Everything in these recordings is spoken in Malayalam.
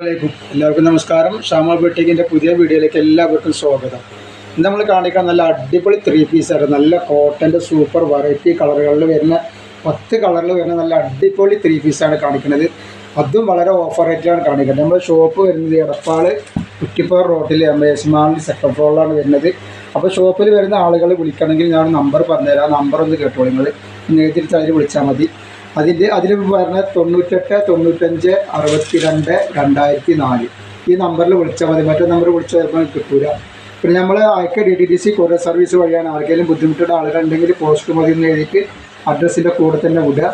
എല്ലാവർക്കും നമസ്കാരം. ഷാമ ബെട്ടിക്കിന്റെ പുതിയ വീഡിയോയിലേക്ക് എല്ലാവർക്കും സ്വാഗതം. ഇന്ന് നമ്മൾ കാണിക്കാൻ നല്ല അടിപൊളി ത്രീ പീസായിട്ട് നല്ല കോട്ടന്റെ സൂപ്പർ വെറൈറ്റി കളറുകളിൽ വരുന്ന പത്ത് കളറിൽ വരുന്ന നല്ല അടിപൊളി ത്രീ പീസാണ് കാണിക്കുന്നത്. അതും വളരെ ഓഫർ റേറ്റിലാണ് കാണിക്കുന്നത്. നമ്മുടെ ഷോപ്പ് വരുന്നത് എടപ്പാൾ കുറ്റിപ്പുറ റോഡിൽ എം എസ് മാളിൽ സെക്കൻഡ് ഫ്ലോറിലാണ് വരുന്നത്. അപ്പോൾ ഷോപ്പിൽ വരുന്ന ആളുകൾ വിളിക്കണമെങ്കിൽ ഞാൻ നമ്പർ പറഞ്ഞുതരാം. നമ്പർ ഒന്ന് കേട്ടോളൂ നിങ്ങൾ നേരിട്ട് അതിൽ വിളിച്ചാൽ മതി. അതിന്റെ അതിൽ പറഞ്ഞ തൊണ്ണൂറ്റെട്ട് തൊണ്ണൂറ്റഞ്ച് അറുപത്തിരണ്ട് രണ്ടായിരത്തി നാല് ഈ നമ്പറിൽ വിളിച്ചാൽ മതി. മറ്റേ നമ്പർ വിളിച്ചാൽ ചിലപ്പോൾ കിട്ടൂല. പിന്നെ നമ്മൾ അയക്ക D T D C courier service വഴിയാണ്. ആർക്കെങ്കിലും ബുദ്ധിമുട്ടുള്ള ആളുകളുണ്ടെങ്കിൽ പോസ്റ്റ് മതി എന്ന് എഴുതിയിട്ട് അഡ്രസ്സിന്റെ കൂടെ തന്നെ വിടുക.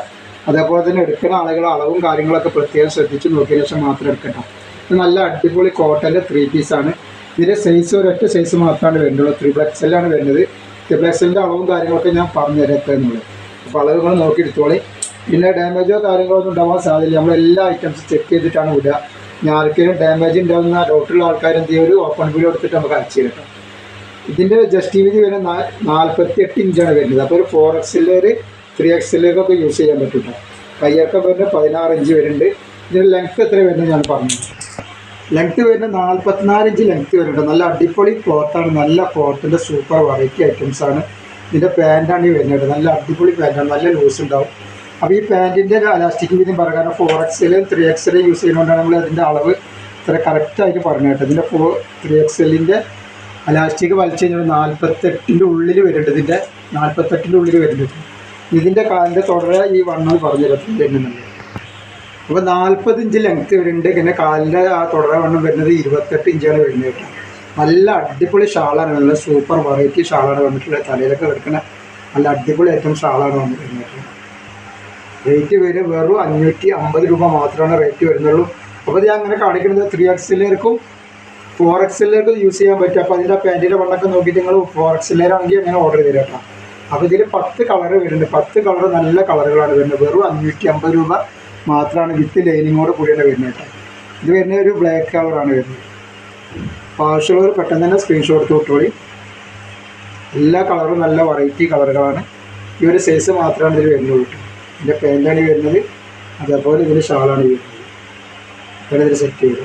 അതേപോലെ തന്നെ എടുക്കുന്ന ആളുകളെ അളവും കാര്യങ്ങളൊക്കെ പ്രത്യേകം ശ്രദ്ധിച്ച് നോക്കിയ ശേഷം മാത്രം എടുക്കട്ടോ. ഇത് നല്ല അടിപൊളി കോട്ടന്റെ ത്രീ പീസാണ് ഇതിന്റെ സൈസ് ഒരൊറ്റ സൈസ് മാത്രമാണ് വരുന്നുള്ളൂ. ത്രിബിൾ എക്സലാണ് വരുന്നത്. ത്രിബിൾ എക്സലിന്റെ അളവും കാര്യങ്ങളൊക്കെ ഞാൻ പറഞ്ഞു എന്നുള്ളത് അപ്പോൾ അളവുകൾ നോക്കി എടുത്തോളി പിന്നെ ഡാമേജോ കാര്യങ്ങളോ ഒന്നും ഉണ്ടാവാൻ സാധ്യതയില്ല. നമ്മൾ എല്ലാ ഐറ്റംസും ചെക്ക് ചെയ്തിട്ടാണ് വിടുക. ഞാൻ ആർക്കെങ്കിലും ഡാമേജ് ഉണ്ടാകുന്ന ഡോക്ടറുള്ള ആൾക്കാർ എന്ത് ചെയ്യും? ഒരു ഓപ്പൺ വീഡിയോ എടുത്തിട്ട് നമുക്ക് അയച്ചു കിട്ടും. ഇതിന്റെ ജസ്റ്റ് വീതി വരുന്ന നാൽപ്പത്തി എട്ട് ഇഞ്ചാണ് വരുന്നത്. അപ്പോൾ ഒരു ഫോർ എക്സിലൊരു ത്രീ എക്സിലേക്കൊക്കെ യൂസ് ചെയ്യാൻ പറ്റും കയ്യൊക്കെ വരുന്നത് പതിനാറ് ഇഞ്ച് വരുന്നുണ്ട്. ഇതിന്റെ ലെങ്ത്ത് എത്ര വരുന്നത് ഞാൻ പറഞ്ഞു. ലെങ്ത്ത് വരുന്നത് നാൽപ്പത്തിനാല് ഇഞ്ച് ലെങ്ത് വരുന്നുണ്ട് നല്ല അടിപൊളി ക്ലോത്താണ് നല്ല ക്ലോത്തിന്റെ സൂപ്പർ വെറൈറ്റി ഐറ്റംസ് ആണ്. ഇതിന്റെ പാന്റാണ് ഈ വരുന്നത് നല്ല അടിപൊളി പാന്റാണ് നല്ല ലൂസ് ഉണ്ടാവും. അപ്പോൾ ഈ പാന്റിന്റെ അലാസ്റ്റിക് വീതി പ്രകാരം ഫോർ എക്സലും ത്രീ എക്സലും യൂസ് ചെയ്യുന്നതുകൊണ്ടാണ് നമ്മൾ അതിന്റെ അളവ് ഇത്ര കറക്റ്റായിട്ട് പറഞ്ഞു കേട്ടോ. ഇതിന്റെ ഫോർ ത്രീ എക്സലിന്റെ അലാസ്റ്റിക് വലിച്ചു കഴിഞ്ഞാൽ നാൽപ്പത്തെട്ടിന്റെ ഉള്ളിൽ വരുന്നുണ്ട്. ഇതിന്റെ നാൽപ്പത്തെട്ടിന്റെ ഉള്ളിൽ വരുന്നുണ്ട്. ഇതിന്റെ കാലിന്റെ തുടരെ ഈ വണ്ണം പറഞ്ഞു തരത്തിൽ വരുന്നുണ്ട് അപ്പോൾ നാൽപ്പത് ഇഞ്ച് ലെങ്ത് വരുന്നുണ്ട്. പിന്നെ കാലിന്റെ ആ തുടരെ വണ്ണം വരുന്നത് ഇരുപത്തെട്ട് ഇഞ്ചാണ് വരുന്നത് കേട്ടോ. നല്ല അടിപൊളി ഷാളാണ്. നല്ല സൂപ്പർ വെറൈറ്റി ഷാളാണ് വന്നിട്ടുള്ളത്. തലയിലൊക്കെ വെക്കുന്ന നല്ല അടിപൊളി ഐറ്റം ഷാളാണ് വന്നിട്ടുള്ളത്. റേറ്റ് വരും വെറും അഞ്ഞൂറ്റി അമ്പത് രൂപ മാത്രമാണ് റേറ്റ് വരുന്നുള്ളൂ. അപ്പോൾ ഞാൻ അങ്ങനെ കാണിക്കുന്നത് ത്രീ എക്സിലേർക്കും ഫോർ എക്സിലേർക്കും യൂസ് ചെയ്യാൻ പറ്റും. അപ്പോൾ അതിന്റെ പാന്റിന്റെ വണ്ണൊക്കെ നോക്കിയിട്ട് നിങ്ങൾ ഫോർ എക്സിലേറാണെങ്കിൽ അങ്ങനെ ഓർഡർ ചെയ്ത് കേട്ടോ അപ്പോൾ ഇതിൽ പത്ത് കളർ വരുന്നുണ്ട്. പത്ത് കളർ നല്ല കളറുകളാണ് വരുന്നത്. വെറും അഞ്ഞൂറ്റി അമ്പത് രൂപ മാത്രമാണ് വിത്ത് ലൈനിങ്ങോട് കൂടിയാണ് വരുന്നത് കേട്ടോ ഇത് വരുന്നത് ഒരു ബ്ലാക്ക് കളറാണ് വരുന്നത്. അപ്പോൾ ആവശ്യമുള്ളവർ പെട്ടെന്ന് തന്നെ സ്ക്രീൻഷോട്ട് വിട്ടോളി. എല്ലാ കളറും നല്ല വെറൈറ്റി കളറുകളാണ് ഈ ഒരു സൈസ് മാത്രമാണ് ഇതിൽ വരുന്നുള്ളൂ ഇതിന്റെ പാന്റാണ് വരുന്നത്. അതേപോലെ ഇതിന്റെ ഷാളാണ് വരുന്നത്. ഇതാണ് ഇതിൽ സെറ്റ് ചെയ്തു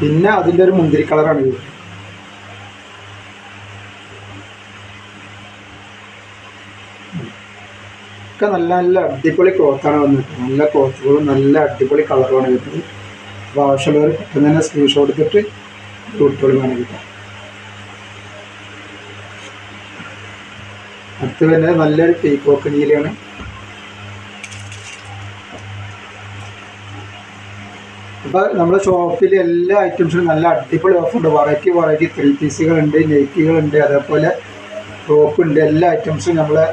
പിന്നെ അതിന്റെ ഒരു മുന്തിരി കളറാണ് വരുന്നത്. ഒക്കെ നല്ല നല്ല അടിപൊളി ക്ലോത്താണ് വന്നിട്ട് നല്ല ക്ലോത്തുകളും നല്ല അടിപൊളി കളറുമാണ് വരുന്നത്. അപ്പോൾ ആവശ്യമുള്ളവർ പെട്ടെന്ന് തന്നെ സ്ക്രീൻഷോട്ട് എടുത്തിട്ട് കുട്ടികൾ വേണം കിട്ടാം അടുത്ത് വരുന്നത് നല്ലൊരു പീക്കോക്ക് നീലയാണ് അപ്പോൾ നമ്മുടെ ഷോപ്പിൽ എല്ലാ ഐറ്റംസിനും നല്ല അടിപൊളി ഓഫറുണ്ട് വെറൈറ്റി വെറൈറ്റി ത്രീ പീസുകളുണ്ട് നെയ്റ്റികളുണ്ട് അതേപോലെ ടോപ്പ് ഉണ്ട്. എല്ലാ ഐറ്റംസും നമ്മളെ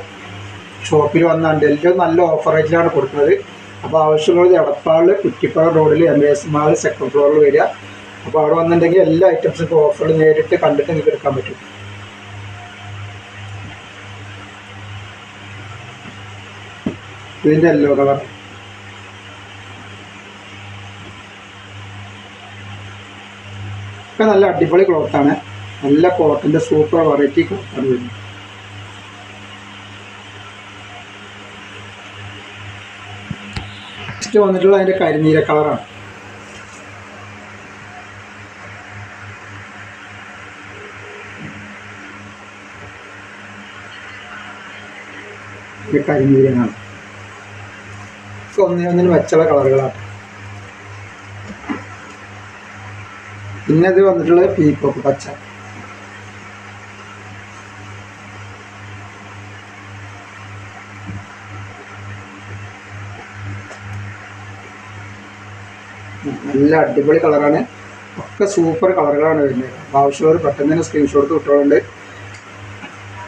ഷോപ്പിൽ വന്നുണ്ട് എല്ലാം നല്ല ഓഫർ റേറ്റിലാണ് കൊടുക്കുന്നത്. അപ്പോൾ ആവശ്യമുള്ളത് എടപ്പാളിൽ കുറ്റിപ്പാറ റോഡിൽ എം എസ് മാൾ സെക്കൻഡ് ഫ്ലോറിൽ വരിക. അപ്പോൾ അവിടെ വന്നിട്ടുണ്ടെങ്കിൽ എല്ലാ ഐറ്റംസും ഓഫറിൽ നേരിട്ട് കണ്ടിട്ട് നിങ്ങൾക്ക് എടുക്കാൻ പറ്റും. ഇതിന്റെ യെല്ലോ കളർ ഒക്കെ നല്ല അടിപൊളി ക്ലോത്താണ് നല്ല കോട്ടന്റെ സൂപ്പർ വെറൈറ്റി ക്ലോത്താണ് വരുന്നത് നെക്സ്റ്റ് വന്നിട്ടുള്ള അതിന്റെ കരിനീര കളറാണ് ഒക്കെ ഒന്നിനും ഒന്നിനും വെച്ചുള്ള കളറുകളാണ്. പിന്നെ ഇത് വന്നിട്ടുള്ളത് പീക്കോക്ക് പച്ച. നല്ല അടിപൊളി കളറാണ്. ഒക്കെ സൂപ്പർ കളറുകളാണ് വരുന്നത്. ആവശ്യമുള്ള ആവശ്യമുള്ളവർ പെട്ടെന്ന് തന്നെ സ്ക്രീൻഷോട്ട് കിട്ടുന്നുണ്ട്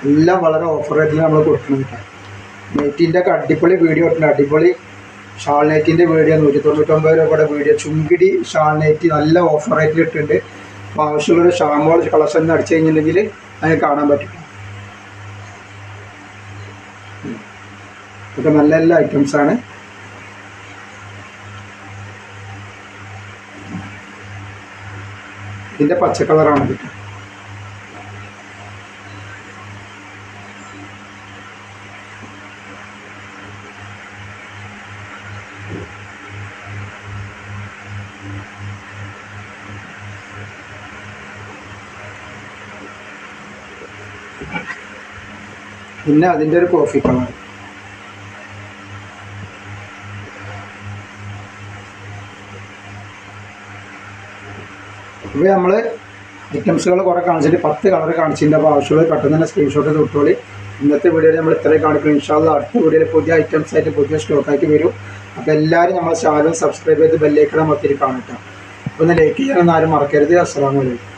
എല്ലാം വളരെ ഓഫർ റേറ്റിൽ നമ്മൾ കൊടുക്കുന്നുണ്ട് നെറ്റിന്റെ ഒക്കെ അടിപൊളി വീഡിയോ ഇട്ടുണ്ട്. അടിപൊളി ഷാൾ നൈറ്റിന്റെ വീഡിയോ നൂറ്റി തൊണ്ണൂറ്റൊമ്പത് രൂപയുടെ വീഡിയോ. ചുങ്കിടി ഷാൾ നൈറ്റ് നല്ല ഓഫർ റേറ്റിൽ ഇട്ടുണ്ട് അപ്പോൾ ആവശ്യമുള്ളൊരു ഷാമോൾ കളക്ഷൻ അടിച്ചു കഴിഞ്ഞിട്ടുണ്ടെങ്കിൽ അതിന് കാണാൻ പറ്റും. ഇതൊക്കെ നല്ല നല്ല ഐറ്റംസാണ് ഇതിന്റെ പച്ച കളറാണ് ഇത്. പിന്നെ അതിന്റെ ഒരു കളർ ഇപ്പോൾ നമ്മൾ ഐറ്റംസുകൾ കുറേ കാണിച്ചിട്ട് പത്ത് കളർ കാണിച്ചതിന്റെ അപ്പോൾ ആവശ്യമുള്ള പെട്ടെന്ന് തന്നെ സ്ക്രീൻഷോട്ട് തൊട്ടോളി ഇന്നത്തെ വീഡിയോയിൽ നമ്മൾ ഇത്രയും കാണിക്കും ഇൻഷാല്ല അടുത്ത വീഡിയോയിൽ പുതിയ ഐറ്റംസ് ആയിട്ട് പുതിയ സ്റ്റോക്കായിട്ട് വരും. അപ്പോൾ എല്ലാവരും നമ്മളെ ചാനൽ സബ്സ്ക്രൈബ് ചെയ്ത് ബെല്ലേക്കണം ഒത്തിരി കാണട്ടെ ഒന്ന് ലൈക്ക് ചെയ്യാനൊന്നും ആരും മറക്കരുത്. അസ്സാം വലൈക്കും